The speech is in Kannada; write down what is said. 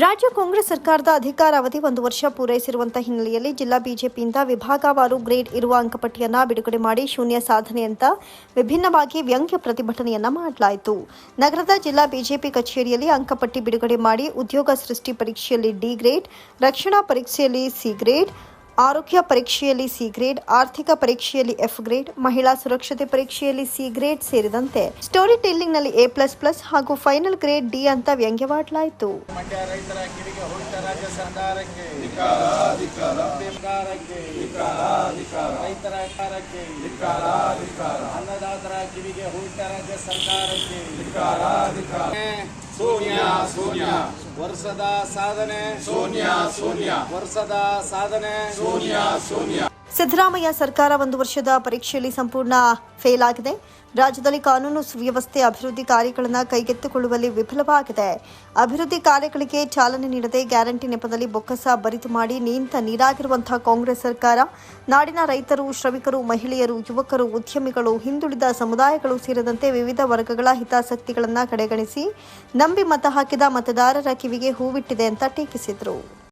ರಾಜ್ಯ ಕಾಂಗ್ರೆಸ್ ಸರ್ಕಾರದ ಅಧಿಕಾರಾವಧಿ ಒಂದು ವರ್ಷ ಪೂರೈಸಿರುವಂತಹ ಹಿನ್ನೆಲೆಯಲ್ಲಿ ಜಿಲ್ಲಾ ಬಿಜೆಪಿಯಿಂದ ವಿಭಾಗವಾರು ಗ್ರೇಡ್ ಇರುವ ಅಂಕಪಟ್ಟಿಯನ್ನು ಬಿಡುಗಡೆ ಮಾಡಿ ಶೂನ್ಯ ಸಾಧನೆ ಅಂತ ವಿಭಿನ್ನವಾಗಿ ವ್ಯಂಗ್ಯ ಪ್ರತಿಭಟನೆಯನ್ನು ಮಾಡಲಾಯಿತು. ನಗರದ ಜಿಲ್ಲಾ ಬಿಜೆಪಿ ಕಚೇರಿಯಲ್ಲಿ ಅಂಕಪಟ್ಟಿ ಬಿಡುಗಡೆ ಮಾಡಿ ಉದ್ಯೋಗ ಸೃಷ್ಟಿ ಪರೀಕ್ಷೆಯಲ್ಲಿ ಡಿ ಗ್ರೇಡ್, ರಕ್ಷಣಾ ಪರೀಕ್ಷೆಯಲ್ಲಿ ಸಿ ಗ್ರೇಡ್ ಆರೋಗ್ಯ ಪರೀಕ್ಷೆಯಲ್ಲಿ ಸಿ ಗ್ರೇಡ್, ಆರ್ಥಿಕ ಪರೀಕ್ಷೆಯಲ್ಲಿ ಎಫ್ ಗ್ರೇಡ್, ಮಹಿಳಾ ಸುರಕ್ಷತೆ ಪರೀಕ್ಷೆಯಲ್ಲಿ ಸಿ ಗ್ರೇಡ್ ಸೇರಿದಂತೆ ಸ್ಟೋರಿ ಟೆಲ್ಲಿಂಗ್ನಲ್ಲಿ ಎ ಪ್ಲಸ್ ಪ್ಲಸ್ ಹಾಗೂ ಫೈನಲ್ ಗ್ರೇಡ್ ಡಿ ಅಂತ ವ್ಯಂಗ್ಯವಾಡಲಾಯಿತು. ವರ್ಷದ ಸಾಧನೆ. ಸೋನಿಯ ಸೋನಿಯಾ. ವರ್ಷದ ಸಾಧನೆ. ಸೋನಿಯ ಸೋನಿಯ. ಸಿದ್ದರಾಮಯ್ಯ ಸರ್ಕಾರ ಒಂದು ವರ್ಷದ ಪರೀಕ್ಷೆಯಲ್ಲಿ ಸಂಪೂರ್ಣ ಫೇಲ್ ಆಗಿದೆ. ರಾಜ್ಯದಲ್ಲಿ ಕಾನೂನು ಸುವ್ಯವಸ್ಥೆ, ಅಭಿವೃದ್ಧಿ ಕಾರ್ಯಗಳನ್ನು ಕೈಗೆತ್ತಿಕೊಳ್ಳುವಲ್ಲಿ ವಿಫಲವಾಗಿದೆ. ಅಭಿವೃದ್ಧಿ ಕಾರ್ಯಗಳಿಗೆ ಚಾಲನೆ ನೀಡದೆ ಗ್ಯಾರಂಟಿ ನೆಪದಲ್ಲಿ ಬೊಕ್ಕಸ ಬರಿತು ಮಾಡಿ ನಿಂತ ನೀರಾಗಿರುವಂತಹ ಕಾಂಗ್ರೆಸ್ ಸರ್ಕಾರ, ನಾಡಿನ ರೈತರು, ಶ್ರಮಿಕರು, ಮಹಿಳೆಯರು, ಯುವಕರು, ಉದ್ಯಮಿಗಳು, ಹಿಂದುಳಿದ ಸಮುದಾಯಗಳು ಸೇರಿದಂತೆ ವಿವಿಧ ವರ್ಗಗಳ ಹಿತಾಸಕ್ತಿಗಳನ್ನು ಕಡೆಗಣಿಸಿ ನಂಬಿ ಮತ ಹಾಕಿದ ಮತದಾರರ ಕಿವಿಗೆ ಹೂವಿಟ್ಟಿದೆ ಅಂತ ಟೀಕಿಸಿದರು.